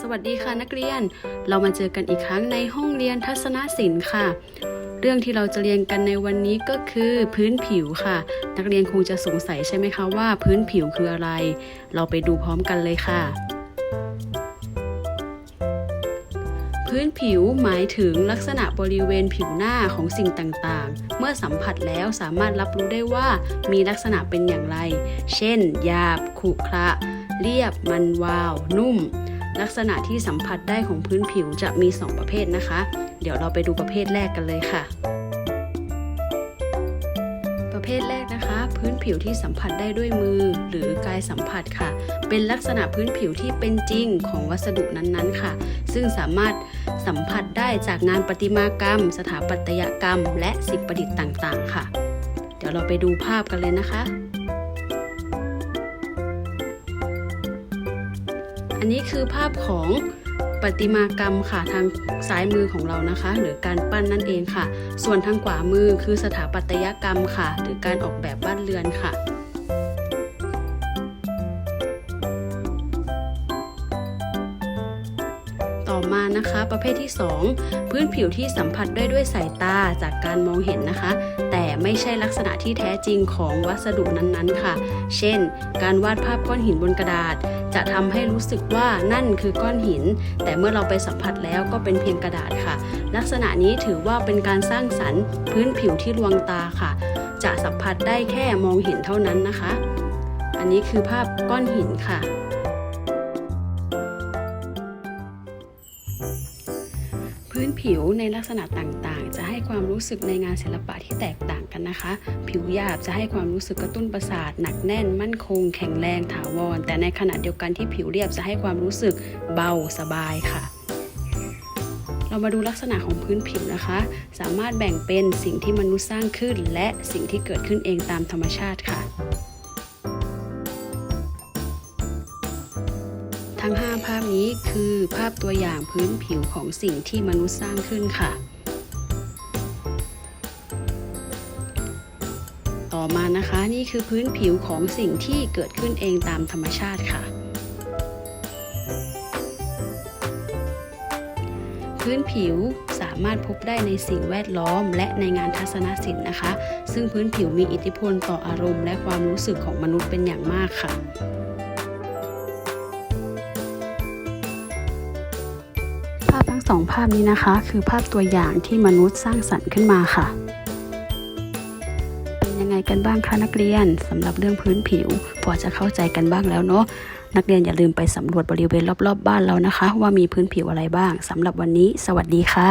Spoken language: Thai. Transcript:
สวัสดีค่ะนักเรียน เรามาเจอกันอีกครั้งในห้องเรียนทัศนศิลป์ค่ะ เรื่องที่เราจะเรียนกันในวันนี้ก็คือพื้นผิวค่ะ นักเรียนคงจะสงสัยใช่ไหมคะว่าพื้นผิวคืออะไร เราไปดูพร้อมกันเลยค่ะ พื้นผิวหมายถึงลักษณะบริเวณผิวหน้าของสิ่งต่างๆ เมื่อสัมผัสแล้วสามารถรับรู้ได้ว่ามีลักษณะเป็นอย่างไร เช่นหยาบขรุขระ เรียบ มันวาว นุ่ม ลักษณะที่สัมผัสได้ของพื้นผิวจะมี 2 ประเภทนะคะ เดี๋ยวเราไปดูประเภทแรกกันเลยค่ะ ประเภทแรกนะคะ พื้นผิวที่สัมผัสได้ด้วยมือ หรือกายสัมผัสค่ะ เป็นลักษณะพื้นผิวที่เป็นจริงของวัสดุนั้นๆค่ะ ซึ่งสามารถสัมผัสได้จากงานประติมากรรม สถาปัตยกรรม และสิ่งประดิษฐ์ต่างๆ ค่ะ เดี๋ยวเราไปดูภาพกันเลยนะคะ อันนี้คือภาพของประติมากรรมค่ะทางซ้ายมือของเรานะคะ หรือการปั้นนั่นเองค่ะ ส่วนทางขวามือคือสถาปัตยกรรมค่ะ หรือการออกแบบบ้านเรือนค่ะต่อมานะคะประเภทที่ 2 พื้นผิวที่สัมผัสได้ด้วยสายตาจากการมองเห็นนะคะ แต่ไม่ใช่ลักษณะที่แท้จริงของวัสดุนั้นๆค่ะ เช่น การวาดภาพก้อนหินบนกระดาษ จะทำให้รู้สึกว่านั่นคือก้อนหิน แต่เมื่อเราไปสัมผัสแล้วก็เป็นเพียงกระดาษค่ะ ลักษณะนี้ถือว่าเป็นการสร้างสรรค์พื้นผิวที่ลวงตาค่ะ จะสัมผัสได้แค่มองเห็นเท่านั้นนะคะ อันนี้คือภาพก้อนหินค่ะพื้นผิวในลักษณะต่าง ความรู้สึกในงานศิลปะที่แตกต่างกันนะคะ ผิวหยาบจะให้ความรู้สึกกระตุ้นประสาท หนักแน่น มั่นคง แข็งแรงถาวร แต่ในขณะเดียวกันที่ผิวเรียบจะให้ความรู้สึกเบาสบายค่ะเรามาดูลักษณะของพื้นผิวนะคะ สามารถแบ่งเป็นสิ่งที่มนุษย์สร้างขึ้น และสิ่งที่เกิดขึ้นเองตามธรรมชาติค่ะ ทั้ง 5 ภาพนี้คือภาพตัวอย่างพื้นผิวของสิ่งที่มนุษย์สร้างขึ้นค่ะ ต่อมานะคะ นี่คือพื้นผิวของสิ่งที่เกิดขึ้นเองตามธรรมชาติค่ะ พื้นผิวสามารถพบได้ในสิ่งแวดล้อม และในงานทัศนศิลป์นะคะ ซึ่งพื้นผิวมีอิทธิพลต่ออารมณ์ และความรู้สึกของมนุษย์เป็นอย่างมากค่ะภาพทั้งสองภาพนี้นะคะ คือภาพตัวอย่างที่มนุษย์สร้างสรรค์ขึ้นมาค่ะ ยังไงกันบ้างคะนักเรียนสำหรับเรื่องพื้นผิว พอจะเข้าใจกันบ้างแล้วเนาะนักเรียนอย่าลืมไปสำรวจบริเวณรอบๆบ้านเรานะคะ ว่ามีพื้นผิวอะไรบ้างสำหรับวันนี้ สวัสดีค่ะ